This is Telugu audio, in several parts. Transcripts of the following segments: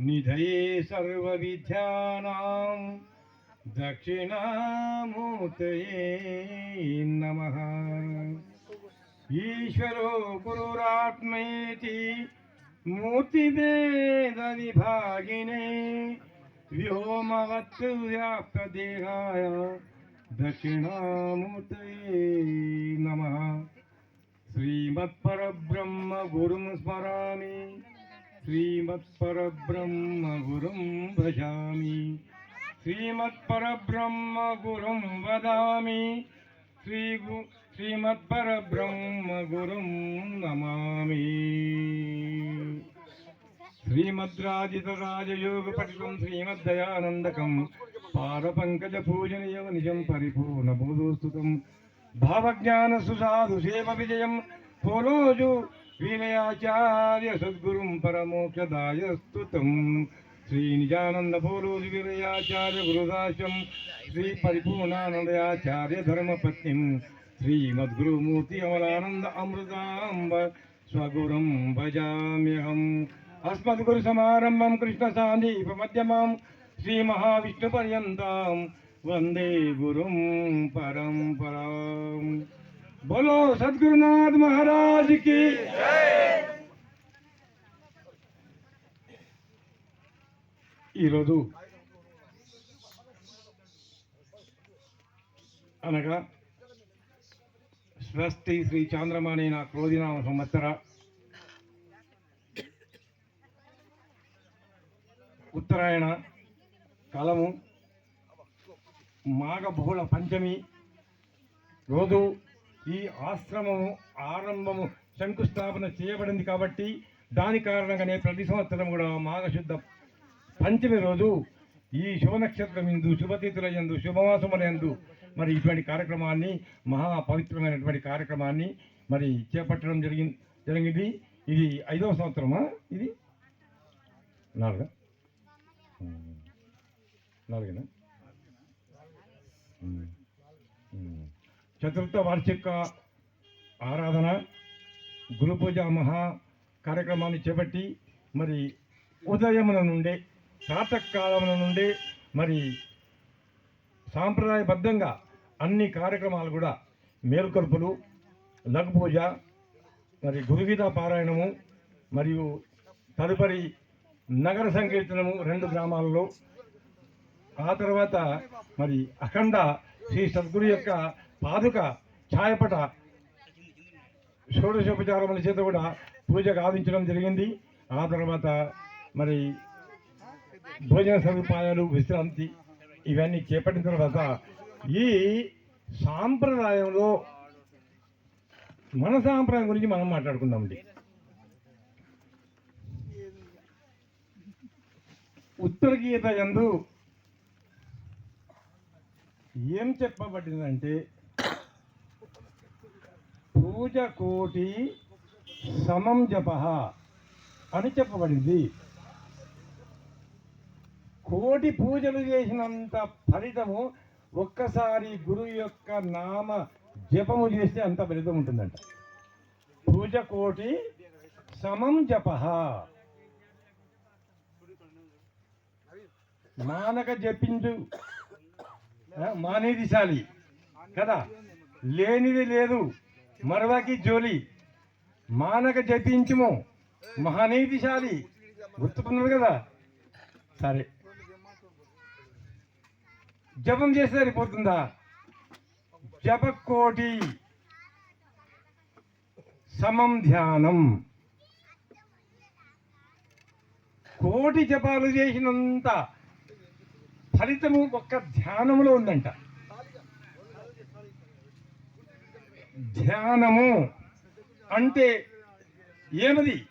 निधये सर्वविद्यानां दक्षिणामूर्तये नमः। ईश्वरो गुरुरात्मेति मूर्तिभेदविभागिने व्योमवत् व्याप्तदेहाय दक्षिणामूर्तये नमः। श्रीमत्परब्रह्मगुरुं स्मरामि। గురుం స్మరామి శ్రీమత్పరబ్రహ్మ గురుం భజామి శ్రీమత్పరబ్రహ్మ గురుం వదామి శ్రీ శ్రీమత్పరబ్రహ్మ గురుం నమామి శ్రీమద్రాజితరాజయోగ పఠితం వినయాచార్య సద్గురుం పరమోక్షదాయ స్తుతం శ్రీ నిజానంద పోలోజు వినయాచార్య గురుదాశం. శ్రీ పరిపూర్ణానందయాచార్య ధర్మపత్నిం. శ్రీమద్గురుమూర్తి అమలానంద అమృతాంబ స్వగురం భజామ్యహం. అస్మద్గురు సమారంభం కృష్ణ సాందీప మధ్యమాం. శ్రీ మహావిష్ణు పర్యంతం. వందే గురుం పరంపరాం. బోలో సద్గురునాథ్ మహారాజ్కి ఈరోజు అనగా స్వస్తి శ్రీ చాంద్రమాణి నా క్రోధినామ సంవత్సర ఉత్తరాయణ కాలము మాఘ బహుళ పంచమి రోజు ఈ ఆశ్రమము ఆరంభము శంకుస్థాపన చేయబడింది కాబట్టి దాని కారణంగానే ప్రతి సంవత్సరం కూడా మాఘశుద్ధ పంచమి రోజు ఈ శుభ నక్షత్రం ఎందు శుభతిథుల ఎందు శుభమాసముల ఎందు మరి ఇటువంటి కార్యక్రమాన్ని మహా పవిత్రమైనటువంటి కార్యక్రమాన్ని మరి చేపట్టడం జరిగింది జరిగింది. ఇది ఐదవ సంవత్సరమా ఇది? నాలుగా? నాలుగేనా? చతుర్థ వార్షిక ఆరాధన గురుపూజ మహా కార్యక్రమాన్ని చేపట్టి మరి ఉదయమున నుండే ప్రాతకాలముల నుండే మరి సాంప్రదాయబద్ధంగా అన్ని కార్యక్రమాలు కూడా మేల్కొల్పులు లఘు పూజ మరి గురుగీత పారాయణము మరియు తదుపరి నగర సంకీర్తనము రెండు గ్రామాలలో ఆ తర్వాత మరి అఖండ శ్రీ సద్గురు యొక్క పాదుక ఛాయపట షోడశోపచారముల చేత కూడా పూజ గావించడం జరిగింది. ఆ తర్వాత మరి భోజన సదుపాయాలు విశ్రాంతి ఇవన్నీ చేపట్టిన తర్వాత ఈ సాంప్రదాయంలో మన సాంప్రదాయం గురించి మనం మాట్లాడుకుందామండి. ఉత్తర గీత యందు ఏం చెప్పబడిందంటే పూజ కోటి సమం జప అని చెప్పబడింది. కోటి పూజలు చేసినంత ఫలితము ఒక్కసారి గురువు యొక్క నామ జపము చేస్తే అంత ఫలితం ఉంటుందంట. పూజ కోటి సమం జప. మానక జపించు మానేది శాలి కదా? లేనిది లేదు. మరవకి జోలి. మానక జపించుము. మహానీతిశాలి. గుర్తుకున్నారు కదా? సరే. జపం చేస్తే సరిపోతుందా? జపకోటి. సమం ధ్యానం. కోటి జపాలు చేసినంత ఫలితము ఒక్క ధ్యానములో ఉందంట. ధ్యానము అంటే ఏమది?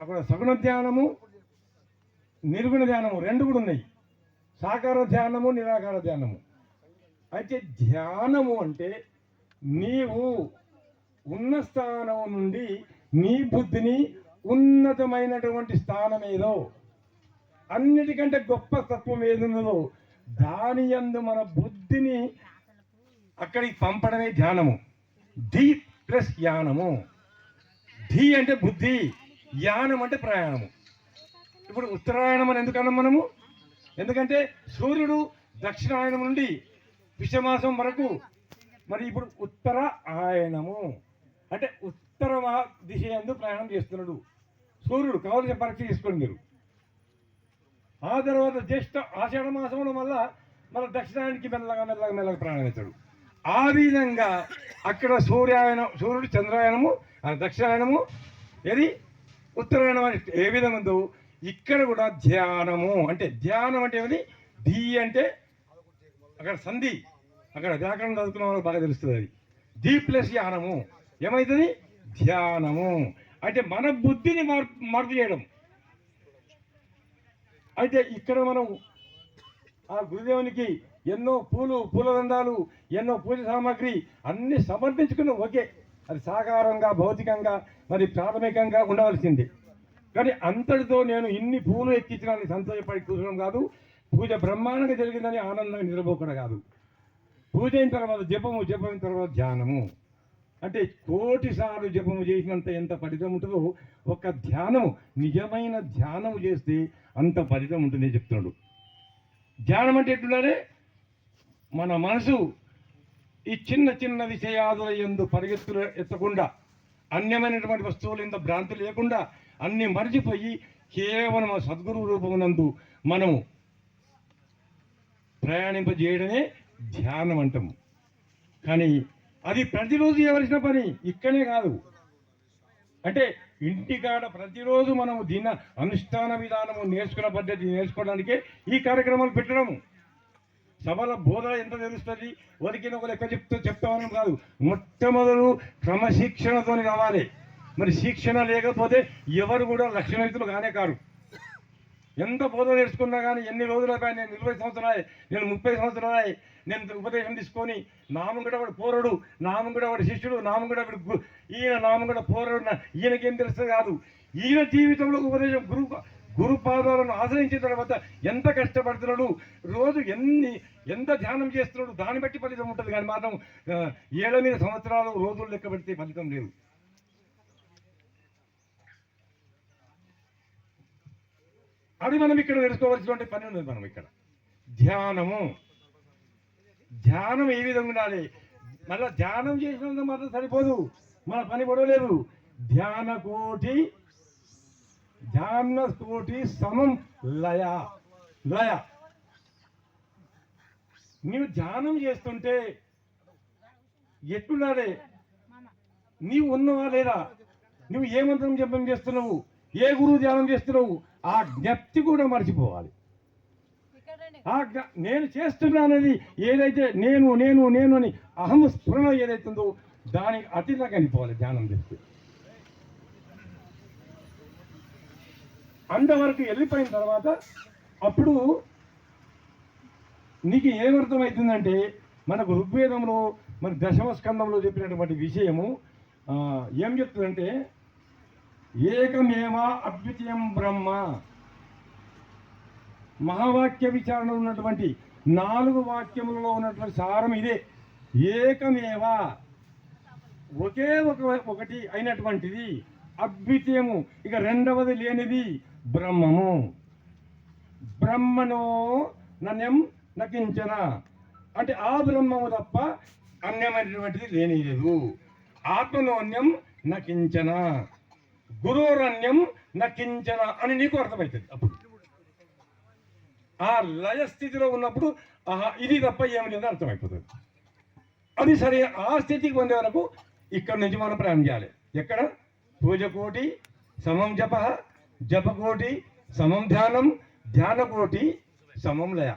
అక్కడ సగుణ ధ్యానము నిర్గుణ ధ్యానము రెండు కూడా ఉన్నాయి. సాకార ధ్యానము నిరాకార ధ్యానము. అయితే ధ్యానము అంటే నీవు ఉన్న స్థానం నుండి నీ బుద్ధిని ఉన్నతమైనటువంటి స్థానం ఏదో అన్నిటికంటే గొప్ప తత్వం ఏదున్నదో దాని యందు మన బుద్ధిని అక్కడికి పంపడమే ధ్యానము. ధీ ప్లస్ యానము. ధీ అంటే బుద్ధి యానం అంటే ప్రయాణము. ఇప్పుడు ఉత్తరాయణం అని ఎందుకన్నాం మనము? ఎందుకంటే సూర్యుడు దక్షిణాయనం నుండి విషమాసం వరకు మరి ఇప్పుడు ఉత్తర ఆయనము అంటే ఉత్తర దిశ ఎందు ప్రయాణం చేస్తున్నాడు. సూర్యుడు కావలసిన పరీక్ష చేసుకోండి మీరు. ఆ తర్వాత జ్యేష్ఠ ఆషాఢ మాసంలో మళ్ళా మన దక్షిణానికి మెల్లగా మెల్లగా మెల్లగా ప్రయాణిస్తాడు ఆ విధంగా అక్కడ సూర్యాయనం సూర్యుడు చంద్రాయనము దక్షిణాయనము ఏది? ఉత్తరాయణం అని ఏ విధంగా ఉందో ఇక్కడ కూడా ధ్యానము అంటే ధ్యానం అంటే ఏమిటి? ధీ అంటే అక్కడ సంధి అక్కడ వ్యాకరణం చదువుకున్న వాళ్ళకి బాగా తెలుస్తుంది అది. ధీ ప్లస్ యానము. ఏమవుతుంది ధ్యానము. అంటే మన బుద్ధిని మార్పు మార్పు చేయడం. అయితే ఇక్కడ మనం ఆ గురుదేవునికి ఎన్నో పూలు పూలదండాలు ఎన్నో పూజ సామాగ్రి అన్ని సమర్పించుకున్న ఒకే. అది సాకారంగా భౌతికంగా మరి ప్రాథమికంగా ఉండవలసింది. కానీ అంతటితో నేను ఇన్ని పూలు ఎక్కించడానికి సంతోషపడి కూర్చోవడం కాదు. పూజ బ్రహ్మాండంగా జరిగిందని ఆనందంగా నిద్రపోకుండా కాదు. పూజ అయిన తర్వాత జపము జపం తర్వాత ధ్యానము. అంటే కోటి సార్లు జపము చేసినంత ఎంత ఫలితం ఉంటుందో ఒక ధ్యానము నిజమైన ధ్యానము చేస్తే అంత ఫలితం ఉంటుందని చెప్తున్నాడు. ధ్యానం అంటే ఎట్లుండాలి? మన మనసు ఈ చిన్న చిన్న విషయాదుల ఎందు పరిగెత్తులు ఎత్తకుండా అన్యమైనటువంటి వస్తువులు ఎంత భ్రాంతి లేకుండా అన్ని మరిచిపోయి కేవలం సద్గురు రూపమునందు మనము ప్రయాణింపజేయడమే ధ్యానం అంటాము కానీ అది ప్రతిరోజు చేయవలసిన పని ఇక్కడే కాదు. అంటే ఇంటికాడ ప్రతిరోజు మనము దిన అనుష్ఠాన విధానము నేర్చుకున్న పద్ధతి నేర్చుకోవడానికే ఈ కార్యక్రమాలు పెట్టడము. సభల బోధ ఎంత తెలుస్తుంది? ఒరికిన ఒక లెక్క చెప్తూ చెప్తామని కాదు. మొట్టమొదలు క్రమశిక్షణతో రావాలి మరి శిక్షణ లేకపోతే ఎవరు కూడా లక్షణితులు కానే కారు. ఎంత బోధ నేర్చుకున్నా కానీ ఎన్ని రోజులపై నేను ఇరవై సంవత్సరాలు నేను ముప్పై సంవత్సరాలు నేను ఉపదేశం తీసుకొని నామంగడ వాడు పోరడు నామంగడ వాడి వాడు శిష్యుడు నామంగడ వాడు ఈయన నామంగడ పోరడు ఈయనకేం తెలుస్తుంది కాదు. ఈయన జీవితంలో ఉపదేశం గురు గురుపాదాలను ఆశ్రయించిన తర్వాత ఎంత కష్టపడుతున్నాడు రోజు ఎన్ని ఎంత ధ్యానం చేస్తున్నాడు దాన్ని బట్టి ఫలితం ఉంటుంది కానీ మాత్రం ఆ, ఏళ్ళ మీద సంవత్సరాలు రోజులు లెక్క పెడితే ఫలితం లేదు. అది మనం ఇక్కడ తెలుసుకోవాల్సినటువంటి పని ఉంది మనం ఇక్కడ. ధ్యానము. ధ్యానం ఏ విధంగా ఉండాలి? మళ్ళీ ధ్యానం చేసినందుకు మాత్రం సరిపోదు. మన పని పడవలేదు ధ్యాన కోటి ధ్యాన కోటి సమం లయ. లయ. నీవు ధ్యానం చేస్తుంటే ఎట్లున్నాడే నీవు ఉన్నావా లేదా? నువ్వు ఏ మంత్రం జపం చేస్తున్నావు? ఏ గురువు ధ్యానం చేస్తున్నావు? ఆ జ్ఞప్తి కూడా మర్చిపోవాలి. ఆ నేను చేస్తున్నానది ఏదైతే నేను నేను నేను అని అహం స్ఫురణ ఏదైతుందో దానికి అతిగా కనిపోవాలి ధ్యానం చేస్తే. అంతవరకు వెళ్ళిపోయిన తర్వాత అప్పుడు నీకు ఏమర్థమవుతుందంటే మనకు ఋగ్వేదంలో మన దశమ స్కంధంలో చెప్పినటువంటి విషయము ఏం చెప్తుందంటే ఏకమేవా అద్వితీయం బ్రహ్మ. మహావాక్య విచారణలో ఉన్నటువంటి నాలుగు వాక్యములలో ఉన్నటువంటి సారం ఇదే. ఏకమేవా. ఒకే ఒక ఒకటి అయినటువంటిది అద్వితీయము. ఇక రెండవది లేనిది బ్రహ్మము. బ్రహ్మను నన్యం నకించన అంటే ఆ బ్రహ్మము తప్ప అన్యమైనటువంటిది లేని లేదు ఆత్మనోన్యం నకించన? గురురన్యం నకించన అని నీకు అర్థమవుతుంది అప్పుడు. ఆ లయ స్థితిలో ఉన్నప్పుడు ఆహా ఇది తప్ప ఏమి లేదో అర్థమైపోతుంది. అది సరే ఆ స్థితికి పొందే వరకు ఇక్కడ నుంచి మనం ప్రయాణం చేయాలి. ఎక్కడ? పూజ కోటి సమం జప జప కోటి సమం ధ్యానం ధ్యాన కోటి సమం లయ.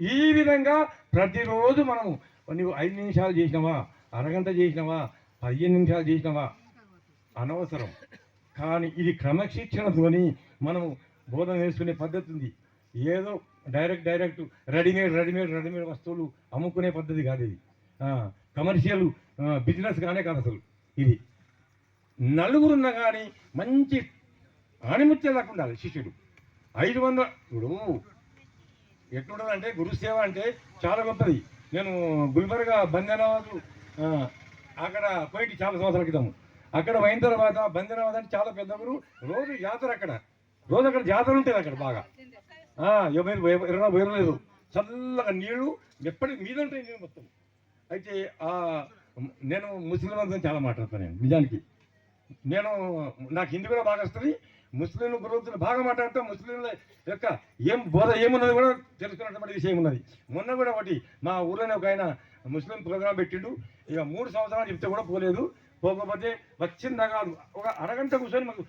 ఈ విధంగా ప్రతిరోజు మనము నువ్వు ఐదు నిమిషాలు చేసినావా? అరగంట చేసినావా? పదిహేను నిమిషాలు చేసినావా? అనవసరం. కానీ ఇది క్రమశిక్షణతోని మనము బోధన వేసుకునే పద్ధతి ఉంది. ఏదో direct direct readymade readymade readymade వస్తువులు అమ్ముకునే పద్ధతి కాదు ఇది. కమర్షియల్ బిజినెస్ కానే కాదు అసలు ఇది. నలుగురున్న కానీ మంచి ఆణిముత్యం ఉండాలి శిష్యుడు. ఐదు వందల ఇప్పుడు ఎట్లుంటుందంటే గురుసేవ అంటే చాలా గొప్పది. నేను గుల్బర్గా బంధనాలు అక్కడ పోయి చాలా సంవత్సరాల క్రితం. అక్కడ పోయిన తర్వాత బందిరాబాద్ అంటే చాలా పెద్ద గురు రోజు జాతర అక్కడ. రోజు అక్కడ జాతర ఉంటుంది అక్కడ బాగా. ఆ, ఎవరు ఎవరైనా వేరలేదు చల్లగా నీళ్ళు ఎప్పటి మీద ఉంటాయి నీళ్ళు మొత్తం. అయితే ఆ నేను ముస్లిం చాలా మాట్లాడతాను నేను నిజానికి. నేను నాకు హిందీ కూడా బాగా వస్తుంది. ముస్లింల గురించి బాగా మాట్లాడటం ముస్లింల యొక్క ఏం బోధ ఏమున్నది కూడా తెలుసుకున్నటువంటి విషయం ఉన్నది. మొన్న కూడా ఒకటి మా ఊర్లోనే ఒక ఆయన ముస్లిం ప్రోగ్రాం పెట్టిండు. ఇక మూడు సంవత్సరాలు చెప్తే కూడా పోలేదు. పోకపోతే వచ్చిందా కాదు. ఒక అరగంట కూర్చొని మాకు